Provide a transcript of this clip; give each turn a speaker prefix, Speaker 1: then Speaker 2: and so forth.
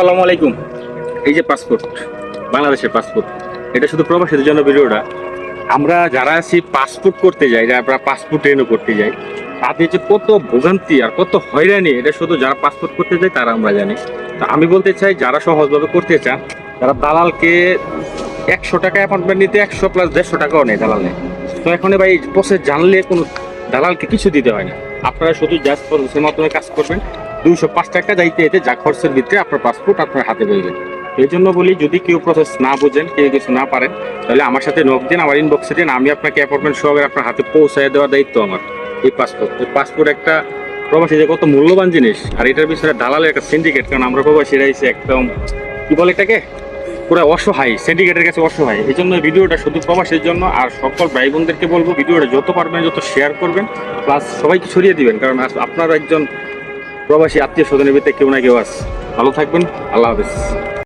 Speaker 1: আসসালামু আলাইকুম। এই যে পাসপোর্ট, বাংলাদেশের পাসপোর্ট, এটা শুধু প্রবাসীদের জন্য ভিডিওটা। আমরা যারা আছি পাসপোর্ট করতে যাই, যারা পাসপোর্ট রেনু করতে যাই তাদের যে কত ভোগান্তি আর কত হয়রানি, এটা শুধু যারা পাসপোর্ট করতে যায় তারা আমরা জানি। তো আমি বলতে চাই, যারা সহজভাবে করতে চান, তারা দালালকে একশো টাকা অ্যাপয়েন্টমেন্ট নিতে একশো প্লাস দেড়শো টাকাও নেই দালাল নেই তো এখন ভাই প্রসেস জানলে কোনো দালালকে কিছু দিতে হয় না। আপনারা শুধু জাস্ট প্রসেসের মাধ্যমে কাজ করবেন। দুইশো পাঁচ টাকা যাইতে এতে যা খরচের ভিতরে আপনার পাসপোর্ট আপনার হাতে পেয়ে এই জন্য বলি, যদি কেউ প্রসেস না বোঝেন, কেউ কিছু না পারেন, তাহলে আমার সাথে নক দিন, আমার ইনবক্সে দিন, আমি আপনাকে অ্যাপয়েন্টমেন্ট সহকারে আপনার হাতে পৌঁছায় দেওয়ার দায়িত্ব আমার, এই পাসপোর্ট এই পাসপোর্ট একটা প্রবাসী যে কত মূল্যবান জিনিস, আর এটার পিছনে দালালের একটা সিন্ডিকেট কারণ আমরা প্রবাসীরা এসে একদম, কি বলে এটাকে? পুরো অসহায় সিন্ডিকেটের কাছে অসহায়। এই জন্য ভিডিওটা শুধু প্রবাসীর জন্য, আর সকল ভাই বোনদেরকে বলব, ভিডিওটা যত পারবেন, যত শেয়ার করবেন প্লাস সবাইকে ছড়িয়ে দিবেন, কারণ আপনার একজন প্রবাসী আত্মীয় স্বজনের ভিতরে কেউ না কেউ আছে। ভালো থাকবেন আল্লাহ হাফেজ।